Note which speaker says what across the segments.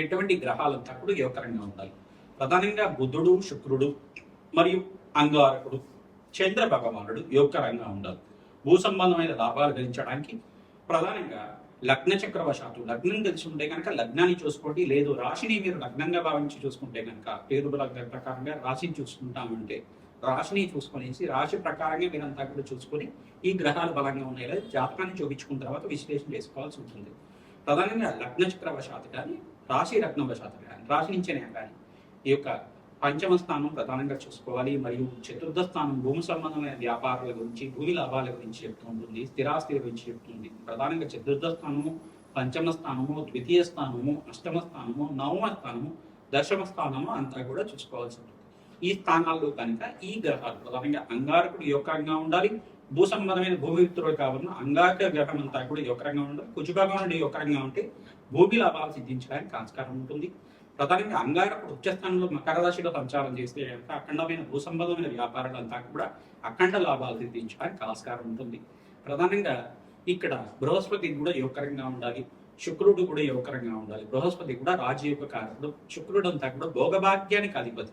Speaker 1: ఎటువంటి గ్రహాలంతా కూడా యోగకరంగా ఉండాలి. ప్రధానంగా బుధుడు శుక్రుడు మరియు అంగారకుడు చంద్ర భగవానుడు యోగకరంగా ఉండాలి. భూ సంబంధమైన లాభాలు గెలించడానికి ప్రధానంగా లగ్న చక్రవశాత్తు లగ్నం తెలిసి ఉంటే కనుక లగ్నాన్ని చూసుకోండి. లేదు రాశిని మీరు లగ్నంగా భావించి చూసుకుంటే కనుక పేరు లగ్న ప్రకారంగా రాశిని చూసుకుంటామంటే రాశిని చూసుకునేసి రాశి ప్రకారంగా మీరంతా కూడా చూసుకొని ఈ గ్రహాలు బలంగా ఉన్నాయి లేదా జాతకాన్ని చూపించుకున్న తర్వాత విశ్లేషణ చేసుకోవాల్సి ఉంటుంది. ప్రధానంగా లగ్న చక్రవశాత్తు కానీ రాశి లగ్నవశాత్తు కానీ రాశి నుంచేనే కానీ ఈ యొక్క పంచమ స్థానం ప్రధానంగా చూసుకోవాలి. మరియు చతుర్థ స్థానం భూమి సంబంధమైన వ్యాపారాల గురించి భూమి లాభాల గురించి చెప్తూ ఉంటుంది స్థిరాస్తి గురించి చెప్తుంది ప్రధానంగా చతుర్థ స్థానము పంచమ స్థానము ద్వితీయ స్థానము అష్టమ స్థానము నవమ స్థానము దశమ స్థానము అంతా కూడా చూసుకోవాల్సి ఉంటుంది. ఈ స్థానాల్లో కనుక ఈ గ్రహాలు ప్రధానంగా అంగారకుడు యోగంగా ఉండాలి భూ సంబంధమైన భూమిత్రుడు కావున అంగారక గ్రహం అంతా కూడా ఈ ఒక రంగా ఉండదు కుజభాగం ఈ ఒక ఉంటే భూమి లాభాలు సిద్ధించడానికి ఆస్కారం ఉంటుంది. ప్రధానంగా అంగారకుడు ఉచ్చస్థానంలో మకర రాశిలో సంచారం చేస్తే కనుక అఖండమైన భూ సంబంధమైన వ్యాపారాలంతా కూడా అఖండ లాభాలు సిద్ధించడానికి ఆస్కారం ఉంటుంది. ప్రధానంగా ఇక్కడ బృహస్పతి కూడా యోగకరంగా ఉండాలి. శుక్రుడు కూడా యోగకరంగా ఉండాలి. బృహస్పతి కూడా రాజయోగ కారకుడు. శుక్రుడు అంతా కూడా భోగభాగ్యానికి అధిపతి.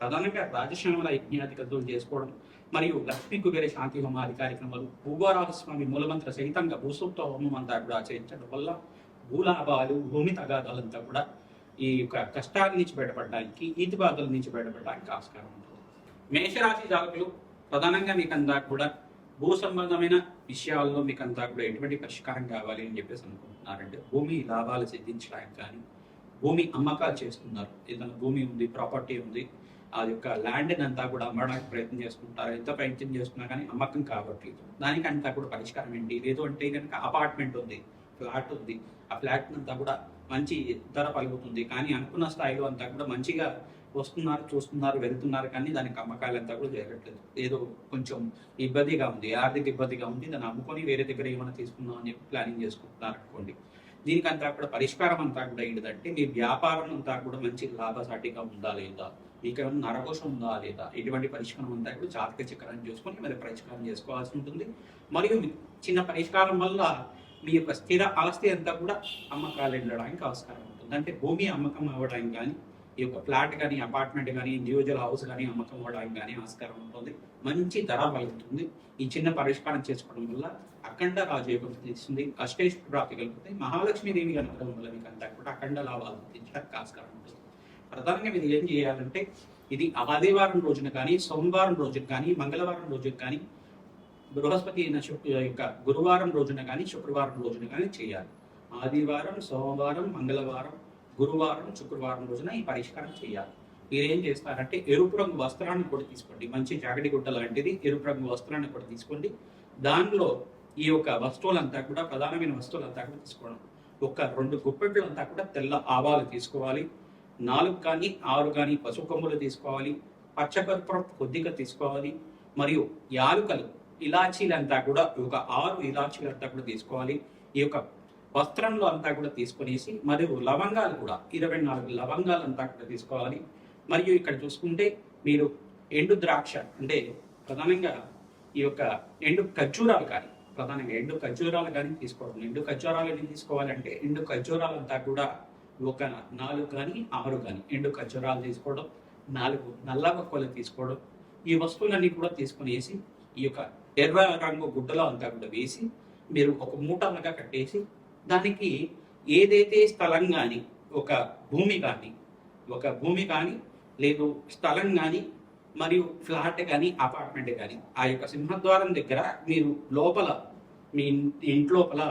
Speaker 1: ప్రధానంగా రాజశ్యామల యజ్ఞాధికతులు చేసుకోవడం మరియు లక్ష్మీ కుబేర శాంతి హోమాది కార్యక్రమాలు భూగోరాజస్వామి మూలమంత్ర సహితంగా భూసూక్త హోమం అంతా కూడా ఆచరించడం వల్ల భూలాభాలు భూమి తగాదాలంతా కూడా ఈ యొక్క కష్టాల నుంచి బయటపడడానికి ఈతి బాధల నుంచి బయటపడడానికి ఆస్కారం ఉంటుంది. మేషరాశి జాతకులు ప్రధానంగా మీకంతా కూడా భూ సంబంధమైన విషయాల్లో మీకంతా కూడా ఎటువంటి పరిష్కారం కావాలి అని చెప్పేసి అనుకుంటున్నారంటే భూమి లాభాలు సిద్ధించడానికి కానీ భూమి అమ్మకాలు చేస్తున్నారు. ఏదైనా భూమి ఉంది ప్రాపర్టీ ఉంది ఆ యొక్క ల్యాండ్ అంతా కూడా అమ్మడానికి ప్రయత్నం చేసుకుంటారు. ఎంత ప్రయత్నం చేస్తున్నా కానీ అమ్మకం కావట్లేదు. దానికంతా కూడా పరిష్కారం ఏంటి? లేదు అంటే కనుక అపార్ట్మెంట్ ఉంది ఫ్లాట్ ఉంది. ఆ ఫ్లాట్ అంతా కూడా మంచి ధర పలుకుతుంది. కానీ అనుకున్న స్థాయిలో అంతా కూడా మంచిగా వస్తున్నారు చూస్తున్నారు వెళ్తున్నారు కానీ దానికి అమ్మకాలు అంతా కూడా జరగట్లేదు. ఏదో కొంచెం ఇబ్బందిగా ఉంది. ఆర్థిక ఇబ్బందిగా ఉంది. దాన్ని అమ్ముకొని వేరే దగ్గర ఏమైనా తీసుకుందాం అని చెప్పి ప్లానింగ్ చేసుకుంటున్నారు అనుకోండి దీనికంతా కూడా పరిష్కారం అంతా కూడా ఏంటంటే మీ వ్యాపారం అంతా కూడా మంచి లాభసాటిగా ఉందా లేదా? ఇక్కడ నరకోశం ఉందా లేదా? ఇటువంటి పరిష్కారం అంతా కూడా జాతక చక్రాన్ని చూసుకొని మరి పరిష్కారం చేసుకోవాల్సి ఉంటుంది. మరియు మీ చిన్న పరిష్కారం వల్ల మీ యొక్క స్థిర ఆస్తి అంతా కూడా అమ్మకాలు వెళ్ళడానికి ఆస్కారం ఉంటుంది. అంటే భూమి అమ్మకం అవ్వడానికి కానీ ఈ యొక్క ఫ్లాట్ కానీ అపార్ట్మెంట్ కానీ ఇండివిజువల్ హౌస్ కానీ అమ్మకం అవ్వడానికి కానీ ఆస్కారం ఉంటుంది. మంచి ధర వెళ్తుంది ఈ చిన్న పరిష్కారం చేసుకోవడం వల్ల అఖండ రాజయోగం తీస్తుంది అష్టేశ్వర ప్రాప్తి కలుగుతాయి మహాలక్ష్మీదేవి అనుగ్రహం వల్ల మీకు అంతా కూడా అఖండ లాభాలు తీర్చడానికి ఆస్కారం ఉంటుంది. ప్రధానంగా మీరు ఏం చేయాలంటే ఇది ఆదివారం రోజున కానీ సోమవారం రోజున కానీ మంగళవారం రోజున కానీ బృహస్పతి యొక్క గురువారం రోజున కానీ శుక్రవారం రోజున కానీ చేయాలి. ఆదివారం సోమవారం మంగళవారం గురువారం శుక్రవారం రోజున ఈ పరిష్కారం చేయాలి. మీరేం చేస్తారంటే ఎరుపు రంగు వస్త్రాన్ని కూడా తీసుకోండి. మంచి జాగడి గుడ్డ లాంటిది ఎరుపు రంగు వస్త్రాన్ని కూడా తీసుకోండి. దానిలో ఈ యొక్క వస్తువులంతా కూడా ప్రధానమైన వస్తువులంతా కూడా తీసుకోవడం ఒక రెండు గుప్పెట్లు అంతా కూడా తెల్ల ఆవాలు తీసుకోవాలి. నాలుగు కానీ ఆరు కానీ పసుపు కొమ్ములు తీసుకోవాలి పచ్చకర్పూరం కొద్దిగా తీసుకోవాలి మరియు యాలుకలు ఇలాచీలంతా కూడా ఒక ఆరు ఇలాచీలు అంతా కూడా తీసుకోవాలి. ఈ యొక్క వస్త్రంలో అంతా కూడా తీసుకునేసి మరియు లవంగాలు కూడా ఇరవై నాలుగు లవంగాలు అంతా కూడా తీసుకోవాలి. మరియు ఇక్కడ చూసుకుంటే మీరు ఎండు ద్రాక్ష అంటే ప్రధానంగా ఈ యొక్క ఎండు ఖర్జూరాలు కానీ ప్రధానంగా ఎండు ఖర్జూరాలు కానీ తీసుకోవడం. ఎండు ఖర్జూరాలు ఎన్ని తీసుకోవాలంటే ఎండు ఖర్జూరాలు అంతా కూడా ఒక నాలుగు కానీ ఆరు కానీ ఎండు ఖర్జూరాలు తీసుకోవడం నాలుగు నల్ల మొక్కలు తీసుకోవడం ఈ వస్తువులన్నీ కూడా తీసుకునేసి ఈ యొక్క ఎర్ర రంగు గుడ్డలో అంతా కూడా వేసి మీరు ఒక మూటలుగా కట్టేసి దానికి ఏదైతే స్థలం కానీ ఒక భూమి కానీ ఒక భూమి కానీ లేదు స్థలం కానీ మరియు ఫ్లాట్ కానీ అపార్ట్మెంట్ కానీ ఆ యొక్క సింహద్వారం దగ్గర మీరు లోపల మీ ఇంట్లోపల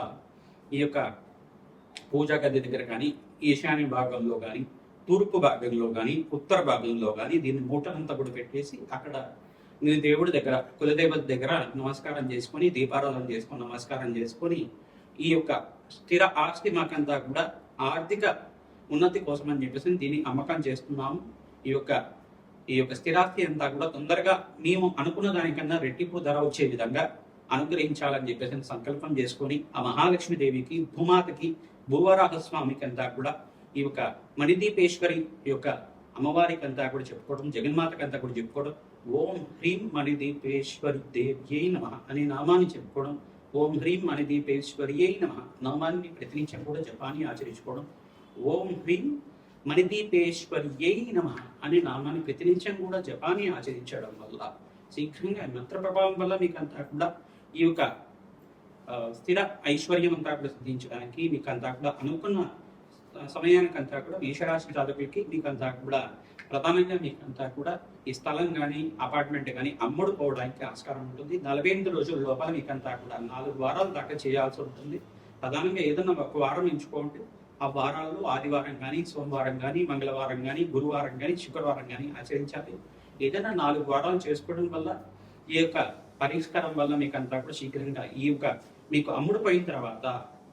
Speaker 1: ఈ యొక్క పూజా గది దగ్గర కానీ ఈశాన్య భాగంలో కానీ తూర్పు భాగంలో కానీ ఉత్తర భాగంలో కానీ దీన్ని మూటనంతా కూడా పెట్టేసి అక్కడ నేను దేవుడి దగ్గర కులదేవత దగ్గర నమస్కారం చేసుకొని దీపారాధన చేసుకొని నమస్కారం చేసుకొని ఈ యొక్క స్థిర ఆస్తి మాకంతా కూడా ఆర్థిక ఉన్నతి కోసం అని చెప్పేసి దీన్ని అమ్మకం చేస్తున్నాము. ఈ యొక్క ఈ యొక్క స్థిరాస్తి అంతా కూడా తొందరగా మేము అనుకున్న దానికన్నా రెట్టింపు ధర వచ్చే విధంగా అనుగ్రహించాలని చెప్పేసి సంకల్పం చేసుకొని ఆ మహాలక్ష్మి దేవికి భూమాతకి భూవరాహస్వామికి అంతా కూడా ఈ యొక్క మణిదీపేశ్వరి యొక్క అమ్మవారికి అంతా కూడా చెప్పుకోవడం జగన్మాతకి అంతా కూడా చెప్పుకోవడం ఓం హ్రీం మణిదీపేశ్వరి దేవ్యై నమ అనే నామాన్ని చెప్పుకోవడం ఓం హ్రీం మణిదీపేశ్వర్యై నమ నామాన్ని ప్రతినిత్యం కూడా జపాన్ని ఆచరించుకోవడం ఓం హ్రీం మణిదీపేశ్వర్యై నమ అనే నామాన్ని ప్రతినిత్యం కూడా జపాన్ని ఆచరించడం వల్ల శీఘ్రంగా మంత్ర ప్రభావం వల్ల మీకు అంతా కూడా ఈ యొక్క స్థిర ఐశ్వర్యం అంతా కూడా సిద్ధించడానికి మీకు అంతా కూడా అనుకున్న సమయానికి అంతా కూడా మేషరాశి జాతకులకి మీకు అంతా కూడా ప్రధానంగా మీకు అంతా కూడా ఈ స్థలం కానీ అపార్ట్మెంట్ కానీ అమ్ముడు పోవడానికి ఆస్కారం ఉంటుంది. నలభై ఎనిమిది రోజుల లోపల మీకు అంతా కూడా నాలుగు వారాల దాకా చేయాల్సి ఉంటుంది. ప్రధానంగా ఏదైనా ఒక వారం ఎంచుకోండి. ఆ వారాల్లో ఆదివారం కానీ సోమవారం కానీ మంగళవారం కానీ గురువారం కానీ శుక్రవారం కానీ ఆచరించాలి. ఏదైనా నాలుగు వారాలు చేసుకోవడం వల్ల ఈ యొక్క పరిష్కారం వల్ల మీకు అంతా కూడా శీఘ్రంగా ఈ యొక్క మీకు అమ్ముడు పోయిన తర్వాత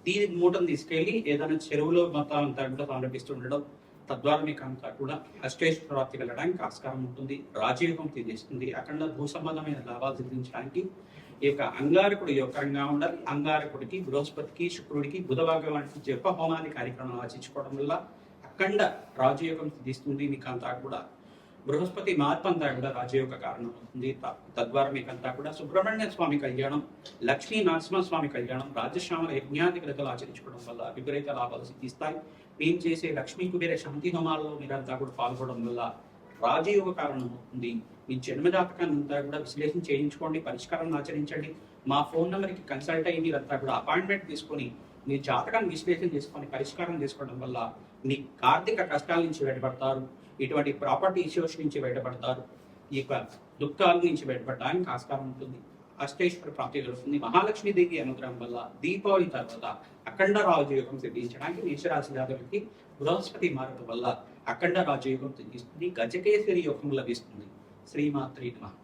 Speaker 1: దీని మూటను తీసుకెళ్ళి ఏదైనా చెరువులో మొత్తం అంతా కూడా సమర్పిస్తుండడం తద్వారా మీకు అంతా కూడా అష్టేష్ ప్రాప్తి వెళ్ళడానికి ఆస్కారం ఉంటుంది రాజయోగం తీస్తుంది అక్కడ భూ సంబంధమైన లాభాలు సిద్ధించడానికి ఈ యొక్క అంగారకుడు యోగంగా ఉండాలి. అంగారకుడికి బృహస్పతికి శుక్రుడికి బుధ భగవానికి జప హోమాది కార్యక్రమం ఆచరించుకోవడం వల్ల అఖండ రాజయోగం సిద్ధిస్తుంది. మీకు అంతా కూడా బృహస్పతి మార్పు అంతా కూడా రాజయోగ కారణం అవుతుంది. త- తద్వారా మీకు అంతా కూడా సుబ్రహ్మణ్య స్వామి కళ్యాణం లక్ష్మీ నరసింహస్వామి కళ్యాణం రాజశ్యామల యజ్ఞాది క్రతలు ఆచరించుకోవడం వల్ల విపరీత లాభాలు సిద్ధిస్తాయి. మేము చేసే లక్ష్మీ కుబేర శాంతి హోమాల్లో మీరంతా కూడా పాల్గొనడం వల్ల రాజయోగ కారణం అవుతుంది. మీ జన్మజాతకాన్ని అంతా కూడా విశ్లేషణ చేయించుకోండి పరిష్కారం ఆచరించండి. మా ఫోన్ నెంబర్కి కన్సల్ట్ అయ్యి మీరంతా కూడా అపాయింట్మెంట్ తీసుకొని మీ జాతకాన్ని విశ్లేషణ చేసుకొని పరిష్కారం చేసుకోవడం వల్ల మీ ఆర్థిక కష్టాల నుంచి బయటపడతారు ఇటువంటి ప్రాపర్టీ ఇష్యూస్ నుంచి బయటపడతారు ఈ యొక్క దుఃఖాల నుంచి బయటపడడానికి ఆస్కారం ఉంటుంది. అష్టేశ్వర ప్రాప్తి కలుగుతుంది. మహాలక్ష్మీదేవి అనుగ్రహం వల్ల దీపావళి తర్వాత అఖండ రాజయోగం సిద్ధించడానికి మేషరాశి జాతకులకి బృహస్పతి మార్పు వల్ల అఖండ రాజయోగం సిద్ధిస్తుంది. గజకేశ్వరి యోగం లభిస్తుంది. శ్రీమాత్రి నమః.